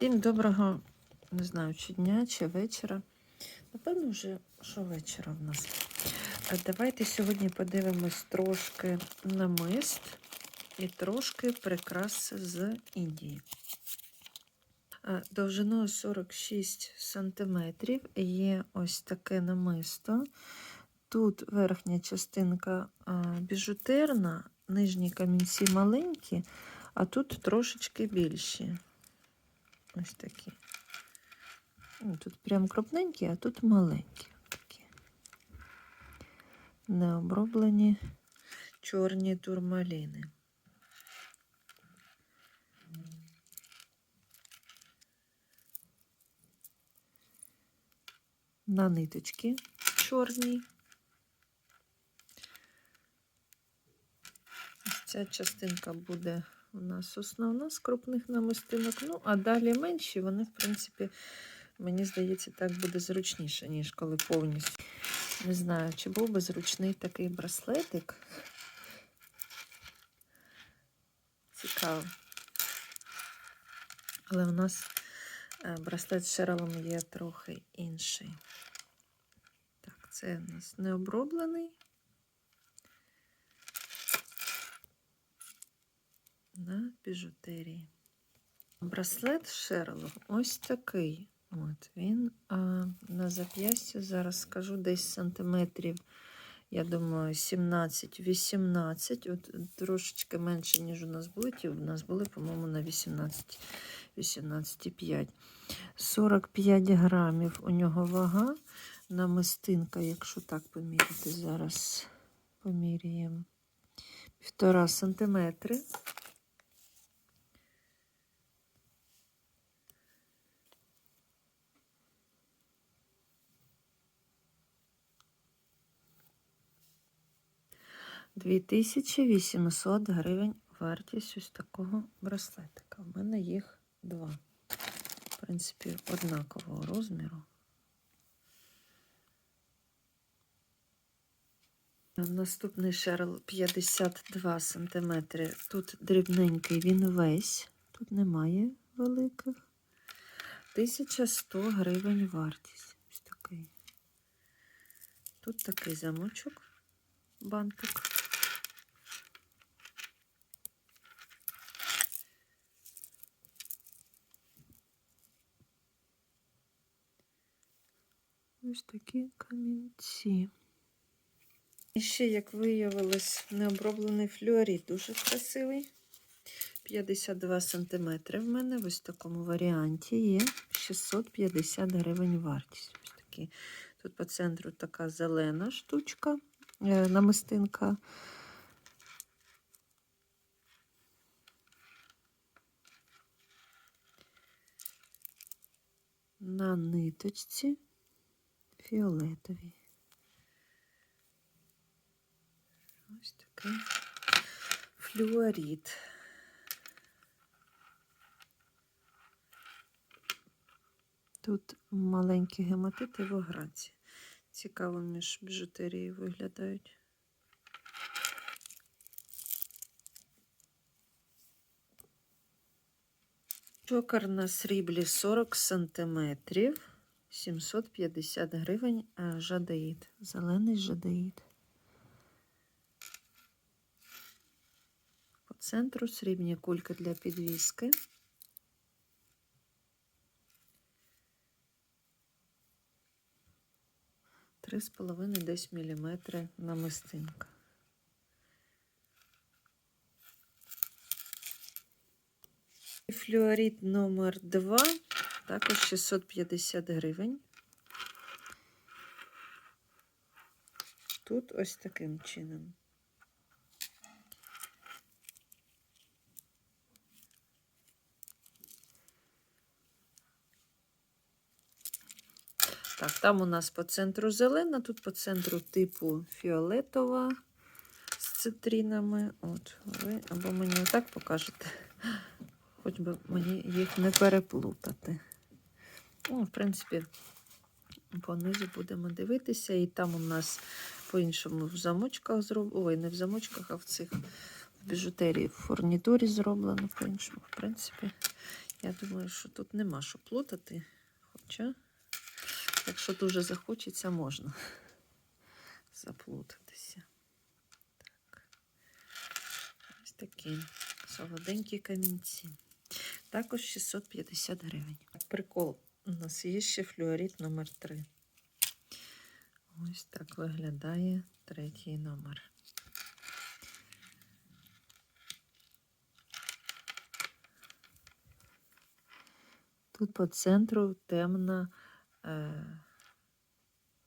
Всім доброго, не знаю, чи дня, чи вечора. Напевно, вже що вечора в нас. Давайте сьогодні подивимось трошки намист і трошки прикрас з Індії. Довжиною 46 см є ось таке намисто. Тут верхня частинка біжутерна, нижні камінці маленькі, а тут трошечки більші. Ось такі. Тут прям крупненькі, а тут маленькі. Такі. Необроблені чорні турмаліни. На ниточки чорні. Ось Ця частинка буде у нас основна з крупних намистинок. Ну, а далі менші, вони, в принципі, мені здається, так буде зручніше, ніж коли повністю. Не знаю, чи був би зручний такий браслетик. Цікаво. Але у нас е, браслет з шералом є трохи інший. Так, це у нас не оброблений. на біжутерії. Браслет Шерлок ось такий. От Він а, на зап'ясті, зараз скажу, десь сантиметрів, я думаю, 17-18. От Трошечки менше, ніж у нас були. У нас були, по-моєму, на 18, 18,5. 45 грамів у нього вага. Намистинка, якщо так поміряти, зараз поміряємо. Півтора сантиметри. Дві тисячі 800 гривень вартість ось такого браслетика. У мене їх два. В принципі, однакового розміру. Наступний шерл 52 см. Тут дрібненький, він весь. Тут немає великих. 1100 гривень вартість. Ось такий. Тут такий замочок, бантик. Ось такі камінці. І ще, як виявилось, необроблений флюорит дуже красивий. 52 см в мене в ось такому варіанті є 650 гривень вартість. Ось такі. Тут по центру така зелена штучка, е, намистинка. На ниточці фіолетовій. Ось такий флюорит. Тут маленькі гематити в огранці. Цікаво, між біжутерією виглядають. Чокер на сріблі 40 сантиметрів, 750 гривень е, жадеїд, зелений жадеїд. По центру срібні кульки для підвіски. Три з половиною десь міліметри намистинка. І Флюорит номер 2, також 650 гривень. Тут ось таким чином. Так, там у нас по центру зелена, тут по центру типу фіолетова з цитринами. От, ви або мені отак покажете, хоч би мені їх не переплутати. Ну, в принципі, понизу будемо дивитися. І там у нас по-іншому в замочках зроблено. Ой, не в замочках, а в цих в біжутерії, в фурнітурі зроблено по-іншому. В принципі, Я думаю, що тут нема що плутати. Хоча, якщо дуже захочеться, можна заплутатися. Так. Ось такі солоденькі камінці. Також 650 гривень. Прикол. У нас є ще флюорит номер 3. Ось так виглядає третій номер. Тут по центру темна е,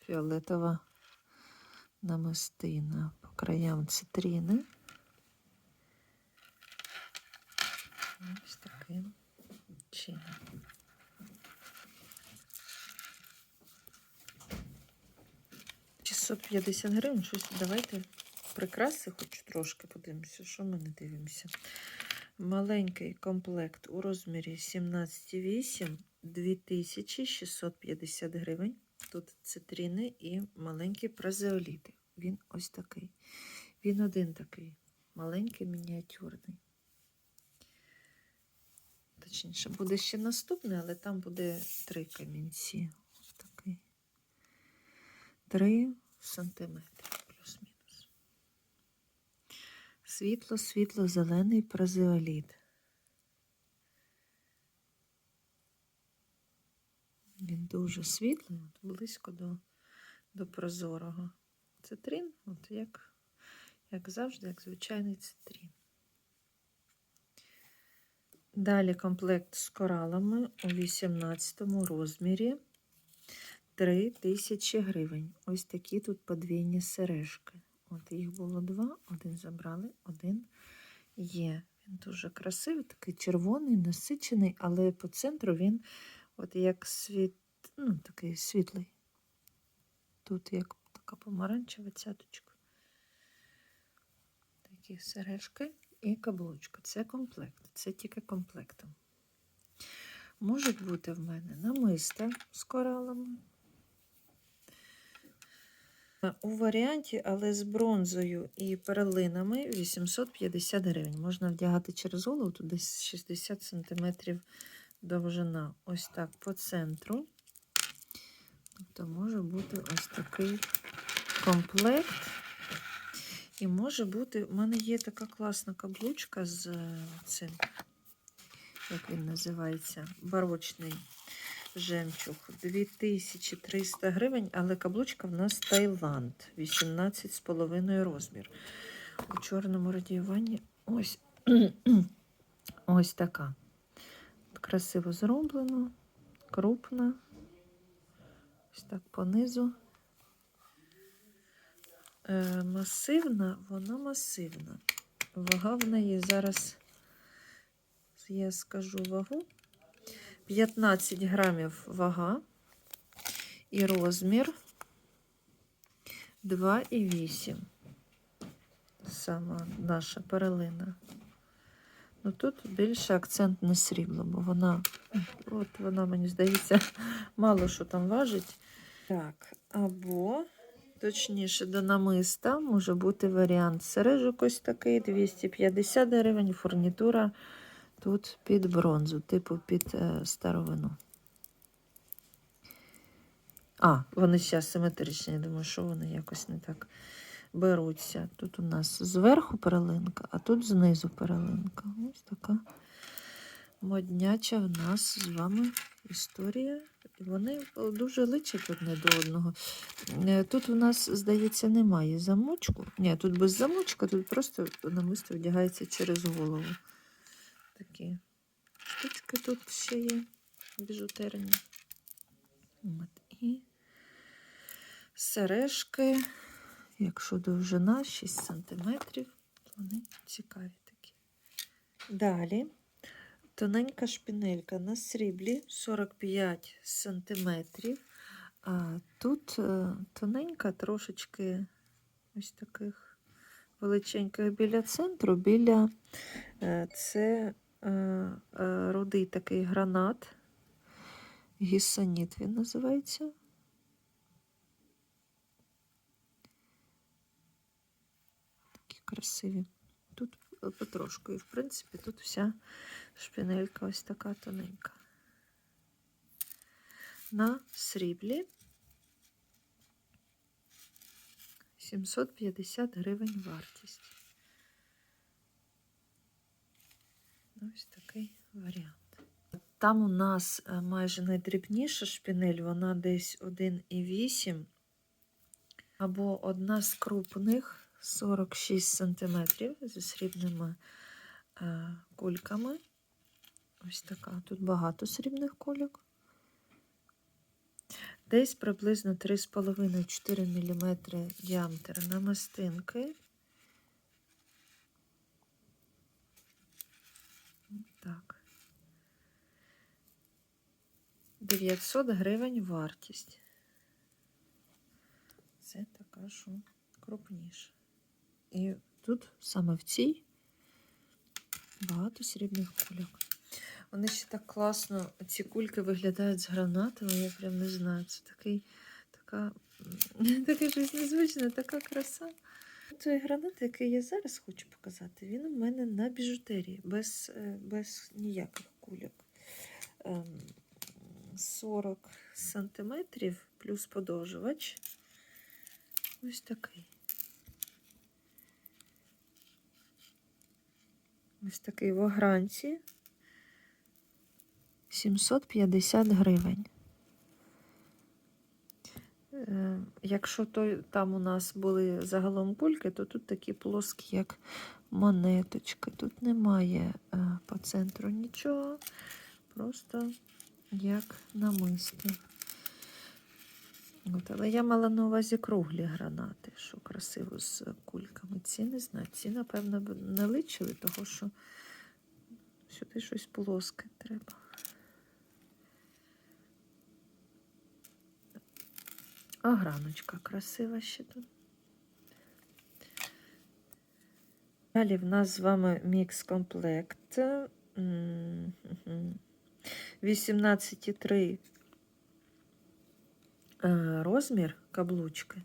фіолетова намистина. По краям цитрини. Ось таким чином. Часот 50 гривень, щось давайте прикраси хоч трошки подивимося, що ми не дивимося. Маленький комплект у розмірі 17,8 2650 гривень. Тут цитрини і маленькі празеоліти. Він ось такий. Він один такий, маленький, мініатюрний. Точніше, буде ще наступний, але там буде три камінці. Ось такий. Три сантиметри плюс-мінус. Світло, світло, зелений празеоліт. Він дуже світлий, от близько до, до прозорого. Цитрин, от як, як завжди, як звичайний цитрин. Далі комплект з коралами у 18 розмірі 3 тисячі гривень. Ось такі тут подвійні сережки. От їх було два, один забрали, один є. Він дуже красивий, такий червоний, насичений, але по центру він от як світ, ну, такий світлий. Тут як така помаранчева цяточка. Такі сережки і каблучка. Це комплект, це тільки комплектом. Можуть бути в мене намиста з коралами. У варіанті, але з бронзою і перлинами 850 гривень. Можна вдягати через голову, тут десь 60 см довжина. Ось так по центру. Тобто може бути ось такий комплект. І може бути, у мене є така класна каблучка з е, цим, як він називається, барочний жемчуг. 2300 гривень, але каблучка в нас Таїланд, 18,5 розмір. У чорному радіюванні ось, ось така. Красиво зроблено, крупна. Ось так понизу. Е, масивна, вона масивна. Вага в неї зараз, я скажу вагу. 15 грамів вага і розмір 2,8. Сама наша перелина. Ну тут більше акцент на срібло, бо вона, от вона, мені здається, мало що там важить. Так, або, точніше, до намиста може бути варіант сережок ось такий, 250 гривень, фурнітура тут під бронзу, типу під е, старовину. А, вони зараз симетричні. Я думаю, що вони якось не так беруться. Тут у нас зверху перелинка, а тут знизу перелинка. Ось така модняча в нас з вами історія. Вони дуже личать одне до одного. Е, Тут у нас, здається, немає замочку. Ні, тут без замочка, тут просто намисто вдягається через голову. Такі штучки тут ще є біжутерні. От. І сережки, якщо довжина 6 см, вони цікаві такі. Далі тоненька шпінелька на сріблі 45 см. А тут е, тоненька трошечки ось таких величеньких біля центру, біля е, це рудий такий гранат. Гісаніт він називається. Такі красиві. Тут потрошку. І, в принципі, тут вся Шпінелька ось така тоненька. На сріблі 750 гривень вартість. Ось такий варіант. Там у нас е, майже найдрібніша шпінель, вона десь 1,8 або одна з крупних 46 см зі срібними е, кульками. Ось така. Тут багато срібних кульок. Десь приблизно 3,5-4 мм діаметр намистинки. Так. 900 гривень вартість. Це така, що крупніша. І тут саме в цій багато срібних кульок. Вони ще так класно, ці кульки виглядають з гранатами, я прям не знаю. Це такий, така, таке щось незвичне, така краса. Той гранат, який я зараз хочу показати, він у мене на біжутерії, без, е, без ніяких кульок. Ем, 40 сантиметрів плюс подовжувач. Ось такий. Ось такий в огранці. 750 гривень. Е, Якщо той, там у нас були загалом кульки, то тут такі плоскі, як монеточки. Тут немає е, по центру нічого. Просто як намисто. От, але я мала на увазі круглі гранати, що красиво з кульками. Ці не знаю. Ці, напевно, не личили, тому що сюди щось плоске треба. А граночка красива ще тут. Далі в нас з вами мікс-комплект. 18,3 е, розмір каблучки.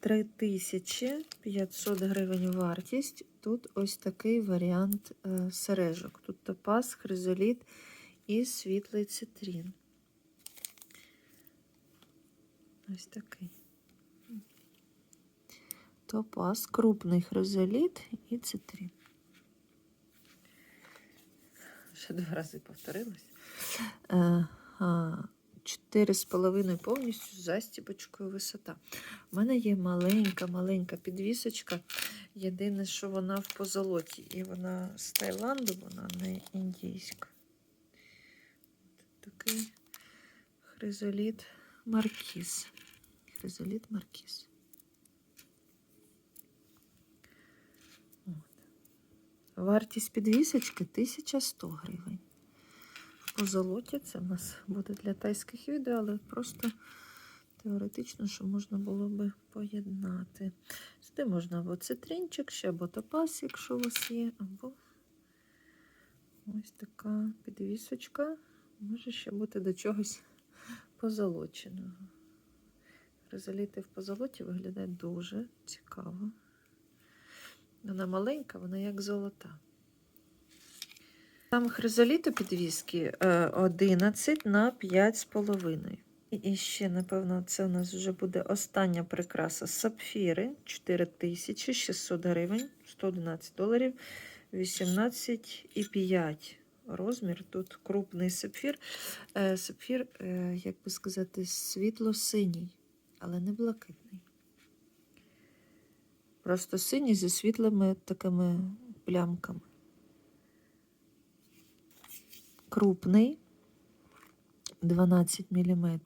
3500 гривень вартість. Тут ось такий варіант е, сережок. Тут топаз, хризоліт і світлий цитрін. Ось такий. Топаз, крупний хризоліт і цитрін. Ще два рази повторилось. Е, з половиною повністю з застібочкою висота. У мене є маленька-маленька підвісочка. Єдине, що вона в позолоті. І вона з Таїланду, вона не індійська. Такий хризоліт маркіз. Хризоліт маркіз. Вартість підвісочки 1100 гривень. По золоті це в нас буде для тайських відео, але просто теоретично, що можна було би поєднати. Сюди можна або цитринчик, ще або топаз, якщо у вас є, або ось така підвісочка. Може ще бути до чогось позолоченого. Резоліти в позолоті виглядають дуже цікаво. Вона маленька, вона як золота. Там хризоліту підвіски 11 на 5,5. І ще, напевно, це у нас вже буде остання прикраса сапфіри 4600 гривень, 111 доларів, 18,5 розмір. Тут крупний сапфір. Е, Сапфір, е, як би сказати, світло-синій, але не блакитний. Просто синій зі світлими такими плямками. Крупний 12 мм.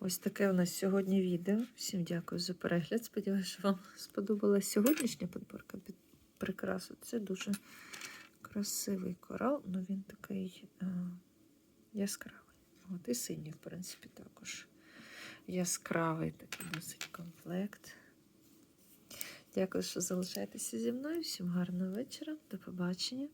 Ось таке у нас сьогодні відео. Всім дякую за перегляд. Сподіваюся, що вам сподобалась сьогоднішня підборка під прикрасу. Це дуже красивий корал, але він такий е, яскравий. От і синій, в принципі, також яскравий такий досить комплект. Дякую, що залишаєтеся зі мною. Всім гарного вечора. До побачення.